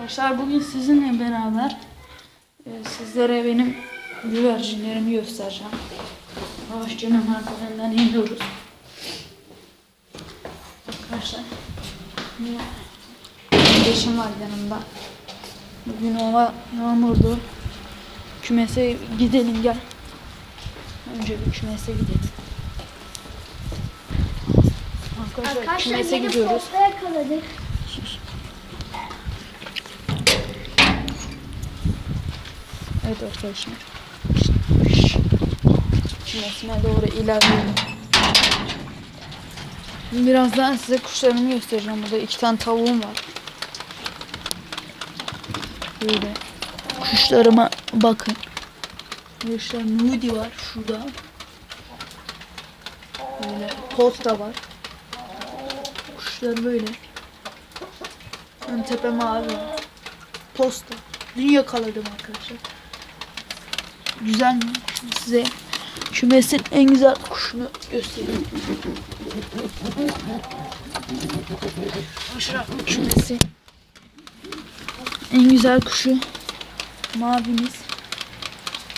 Arkadaşlar bugün sizinle beraber e, sizlere benim güvercinlerimi göstereceğim. Yavaşça merdivenlerden iniyoruz. Arkadaşlar kardeşim var yanımda. Bugün hava yağmurdu. Kümese gidelim gel. Önce bir kümese gidelim. Arkadaşlar, Arkadaşlar kümese gidiyoruz. posta Evet arkadaşlar. Kümesine doğru ilerliyorum. Birazdan size kuşlarımı göstereceğim. Burada iki tane tavuğum var. Böyle. Kuşlarıma bakın. Arkadaşlar Nudi var şurada. Böyle posta var. Kuşlar böyle. Ön tepe mavi. Posta. Dün yakaladım arkadaşlar. Güzel mi? Size kümesin en güzel kuşunu göstereyim. Aşağı kümesi. En güzel kuşu mavimiz.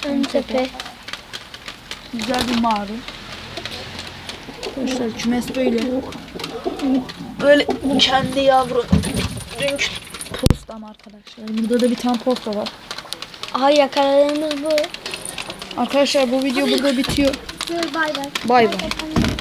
Ön tepe. Güzel bir mavi. Arkadaşlar kümes böyle. Böyle kendi yavru. Dünkü postam arkadaşlar. Burada da bir tane posta var. Aha yakaladığımız bu. Arkadaşlar bu video burada bitiyor. Bay bay. Bay bay.